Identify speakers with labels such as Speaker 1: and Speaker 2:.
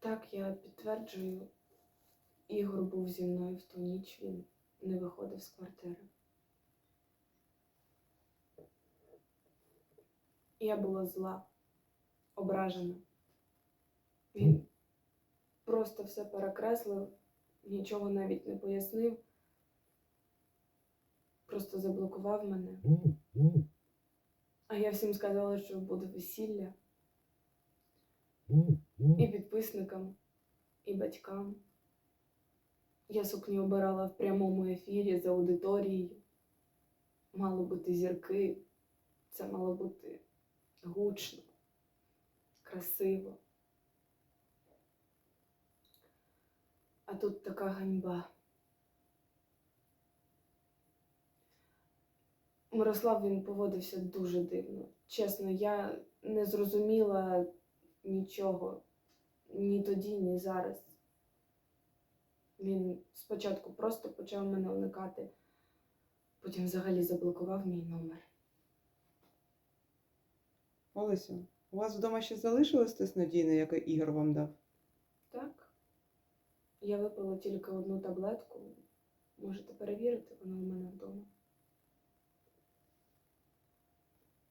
Speaker 1: Так, я підтверджую, Ігор був зі мною в ту ніч, він не виходив з квартири. Я була зла, ображена. Він просто все перекреслив, нічого навіть не пояснив, просто заблокував мене. А я всім сказала, що буде весілля і підписникам, і батькам. Я сукню обирала в прямому ефірі з аудиторією. Мало бути зірки, це мало бути гучно, красиво. А тут така ганьба. Мирослав він поводився дуже дивно. Чесно, я не зрозуміла нічого ні тоді, ні зараз. Він спочатку просто почав мене уникати, потім взагалі заблокував мій номер.
Speaker 2: Олесю, у вас вдома ще залишилось те снодійне, яке Ігор вам дав?
Speaker 1: Так. Я випила тільки одну таблетку. Можете перевірити, вона у мене вдома.